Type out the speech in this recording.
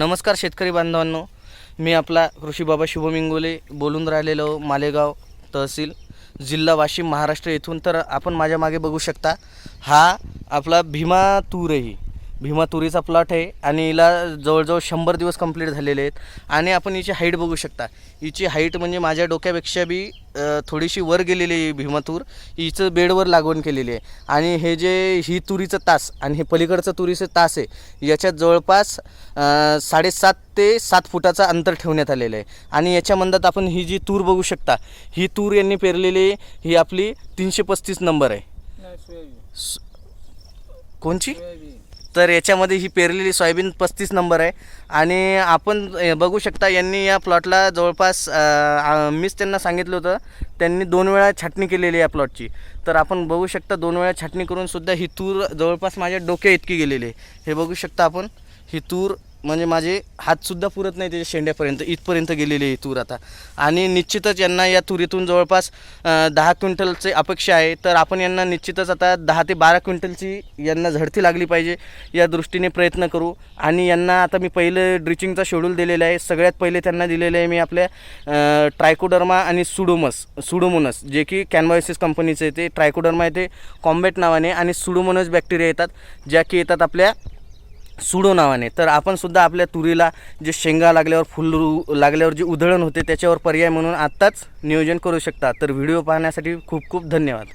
नमस्कार शेतकरी बांधवांनो. मी आपला कृषी बाबा शुभम इंगोले बोलून राहिलेलो मालेगाव तहसील जिल्हा वाशिम महाराष्ट्र येथून. तर आपण माझ्या मागे बघू शकता हा आपला भीमा तूरही. भीमा तुरीचा प्लॉट आहे आणि हिला जवळजवळ शंभर दिवस कंप्लीट झालेले आहेत. आणि आपण हिची हाईट बघू शकता. हिची हाईट म्हणजे माझ्या डोक्यापेक्षा बी थोडीशी वर गेलेली आहे भीमा तूर. हिचं बेडवर लागवण केलेली आहे. आणि हे जे ही तुरीचं तास आणि हे पलीकडचं तुरीचं तास आहे याच्यात जवळपास साडेसात ते सात फुटाचं अंतर ठेवण्यात आलेलं आहे. आणि याच्या मंदात आपण ही जी तूर बघू शकता ही तूर यांनी पेरलेली आहे, ही आपली तीनशे पस्तीस नंबर आहे. स- कोणची? तर याच्यामध्ये ही पेरलेली सोयाबीन पस्तीस नंबर आहे. आणि आपण बघू शकता यांनी या प्लॉटला जवळपास मीच त्यांना सांगितलं होतं त्यांनी दोन वेळा छाटणी केलेली आहे या प्लॉटची. तर आपण बघू शकता दोन वेळा छाटणी करून सुद्धा ही तूर जवळपास माझ्या डोक्या इतकी गेलेली आहे. हे बघू शकता आपण ही तूर म्हणजे माझे हातसुद्धा पुरत नाही त्याच्या शेंड्यापर्यंत इथपर्यंत गेलेली आहे तूर आता. आणि निश्चितच यांना या तुरीतून जवळपास दहा क्विंटलचे अपेक्षा आहे. तर आपण यांना निश्चितच आता दहा ते बारा क्विंटलची यांना झडती लागली पाहिजे या दृष्टीने प्रयत्न करू. आणि यांना आता मी पहिलं ड्रिचिंगचा शेड्यूल दिलेला आहे. सगळ्यात पहिले त्यांना दिलेलं आहे मी आपल्या ट्रायकोडर्मा आणि सुडोमस सुडोमोनस जे की कॅनवायसिस कंपनीचे आहे ते. ट्रायकोडर्मा आहे ते कॉम्बॅट नावाने आणि सुडोमोनस बॅक्टेरिया येतात ज्या की येतात आपल्या सुडो नावाने. तर आपण सुद्धा आपल्या तुरीला जे शेंगा लागल्यावर फुल लागल्यावर जे उधळण होते त्याच्यावर पर्याय म्हणून आत्ताच नियोजन करू शकता. तर व्हिडिओ पाहण्यासाठी खूप खूप धन्यवाद.